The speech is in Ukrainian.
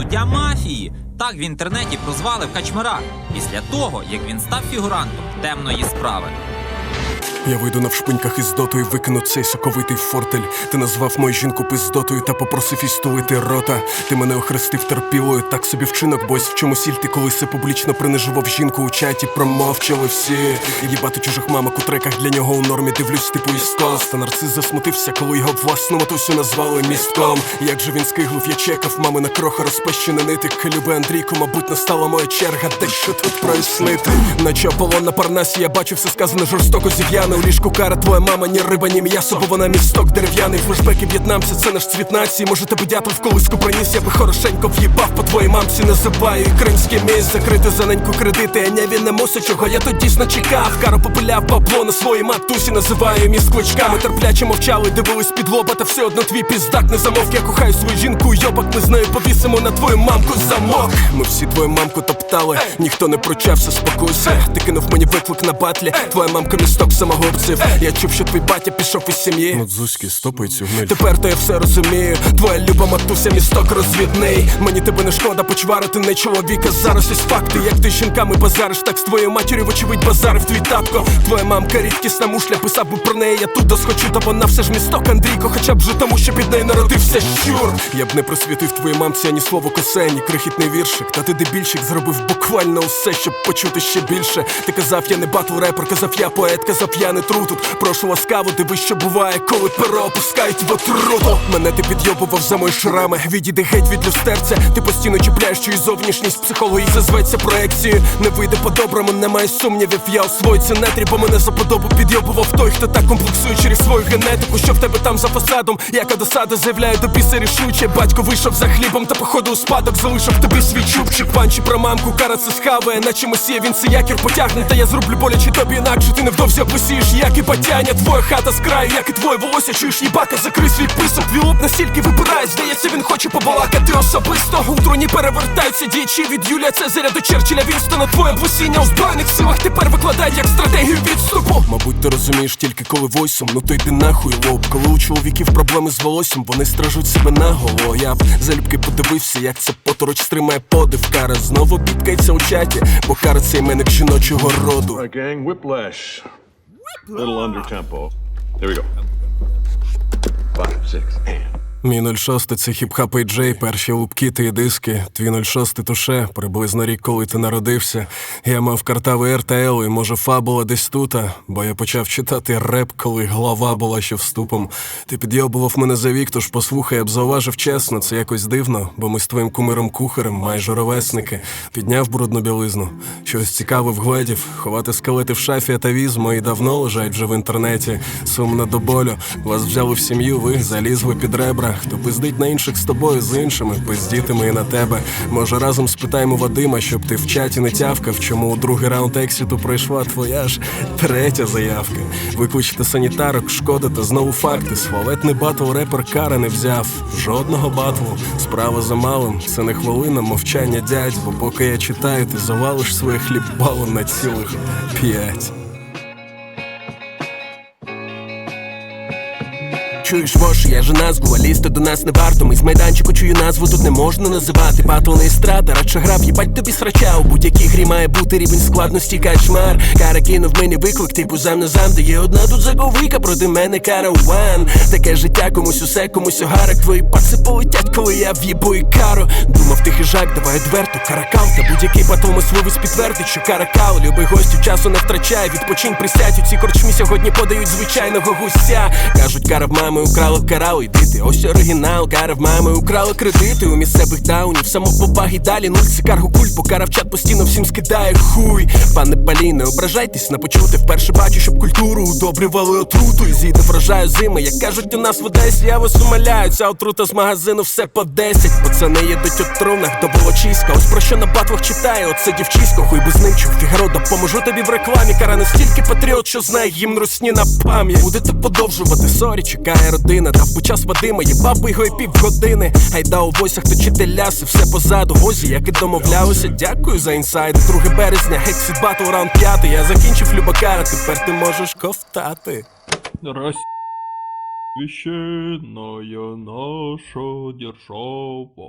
суддя мафії. Так в інтернеті прозвали в Качмара після того, як він став фігурантом темної справи. Я вийду навшпиньках із дотою, викину цей соковитий фортель. Ти назвав мою жінку пиздотою та попросив їй стулити рота. Ти мене охрестив терпілою, так собі вчинок, бо ось в чому сіль ти колись публічно принижував жінку у чаті, промовчали всі. Їбати чужих мамок у треках для нього у нормі дивлюсь, типу істос. Та нарцис засмутився, коли його власну матусю назвали містком. Як же він скиглив, я чекав, мами на кроха розпещений нитик. Люби Андрійку, мабуть, настала моя черга. Дещо тут прояснити. Наче Аполлон на парнасі, я бачу все сказане жорстоко зів'яне. У ліжку кара, твоя мама, ні риба, ні м'ясо, бо вона місток дерев'яний. Флешбеки в'єтнамця, це наш цвіт нації. Може тебе дятел в колиску приніс, я би хорошенько в'їбав по твоїй мамці, називаю і кримське місце закрити за неньку кредити. А не він не мусить, чого я тут дійсно чекав. Каро попиляв бабло на своїй матусі, називаю міст кличками. Терпляче мовчали, дивились під лоба, та все одно твій піздак не замовк. Я кохаю свою жінку, йобак, ми з нею повісимо на твою мамку замок. Ми всі твою мамку топтали, ніхто не прочався, спокойся. Ти кинув мені виклик на батлі. Твоя мамка місток самогубців. Я чув, що твій батя пішов із сім'ї. Ну, Зузьки, стопай цю гниль. Тепер то я все розумію. Твоя люба матуся, місток розвідний. Мені тебе не шкода почварити не чоловіка. Зараз ось факти, як ти з жінками базариш, так з твоєю матір'ю, вочевидь, базарив твій татко. Твоя мамка рідкісна мушля, писав би про неї, я тут досхочу, та вона все ж місток Андрійко, хоча б вже тому, що під нею народився щур. Я б не просвітив твоїй мамці ані слово косе, ні крихітний віршик. Та ти дебільщик зробив буквально усе, щоб почути ще більше. Ти казав, я не батл репер, казав я поет, казав я не тру тут. Прошу ласкаво, дивись, що буває, коли перо опускають в отруту. Мене ти підйобував за мої шрами. Відійди геть від люстерця. Ти постійно чіпляєш чиюсь зовнішність психології зазветься проекцією. Не вийде по-доброму, немає сумнівів. Я ці нетрі, бо мене за подобу підйобував той, хто так комплексує через свою генетику. Що в тебе там за фасадом? Яка досада заявляє до біса рішуче. Батько вийшов за хлібом та походу у спадок залишив тобі свій чубчик. Панчі про мамку, кара це схаває, наче месія, він це якір потягне. Та я зроблю боляче тобі інакше. Ти невдовзі описієш, як і батяня. Твоя хата з краю, як і твоє волосся, чуєш їбака, закрий свій писок. Твій лоб настільки вибирає, здається, він хоче побалакати особисто. У троні перевертаються діячі від Юлія Цезаря до Черчилля Вінстона. Твоє вусіння у збройних силах тепер викладають як стратегію відступу. Мабуть, ти розумієш тільки коли войсом, ну то йди нахуй лоб. Коли у чоловіків проблеми з волоссям, вони стражуть себе наголо. Я б залюбки подивився, як це потороч стримає подив. Кара знову бідкається у чаті, бо кара це іменник жіночого роду. Little under tempo. There we go. Five, six, and. Мій 06 це хіп-хап джей, перші лупкіти і диски. Твій 06 туше, приблизно рік, коли ти народився. Я мав картави РТЛ, і може фабула десь тута, бо я почав читати реп, коли глава була ще вступом. Ти підйобував мене за вік, тож послухай, я б зауважив чесно, це якось дивно, бо ми з твоїм кумиром кухарем, майже ровесники. Підняв брудну білизну, щось цікаве вгледів, ховати скелети в шафі атавізму і давно лежать вже в інтернеті. Сумно до болю. Вас взяли в сім'ю, ви залізли під ребра. Хто пиздить на інших з тобою, з іншими, пиздітиме і на тебе. Може, разом спитаємо Вадима, щоб ти в чаті не тявкав, чому у другий раунд ексіту пройшла твоя ж третя заявка. Викличте санітарок, шкода та знову факти. Славетний батл репер Кара не взяв. Жодного батлу. Справа за малим. Це не хвилина мовчання дядь, бо поки я читаю, ти завалиш своє хлібало на цілих п'ять. Чуєш вош, я же назву, а лізти до нас не варто. Ми з майданчику чую назву, тут не можна називати. Батл не естрада, радше грав, їбать тобі срача. У будь-якій грі має бути рівень складності качмар. Кара кинув мені виклик, типу зам на зам Де є одна тут заговика, проти мене кара ван. Таке життя, комусь усе, комусь огарок. Твої паци полетять, коли я в'їбу і кару. Думав ти хижак, давай одверто, каракал Та будь-який батл мисливець підтвердить, що каракал. Любий гостю часу не втрачає, відпочинь присядь У цій корчмі сьогодні подають звичайного гуся. Кажуть, кара в мами украла карал, йдити Ось оригінал, кара в мами украла кредити. У місцевих даунів, самопобаги далі Нуль це каргу культ, бо кара в чат постійно всім скидає хуй. Пане Палі, не ображайтесь на почути. Вперше бачу, щоб культуру удобрювали отруту. Зійде врожаю зими, як кажуть у нас в Одесі Я вас умоляю, ця отрута з магазину все по 10 Пацани їдуть у трунах до Волочиська. Ось про що на батлах читає, оце дівчисько Хуй без ним чув, Фігаро, допоможу тобі в рекламі Кара настільки патріот, що знає гімн русні на пам'ять. Будете подовжувати, сорі, чекає родина та по час Вадима, є баби його і півгодини Гайда у войсах точити ляси, все позаду Гозі, як і домовлялися, дякую за інсайд 2 березня, Гексіт Батл, раунд п'ятий. Я закінчив Любакара, тепер ти можеш ковтати Священная наша держава.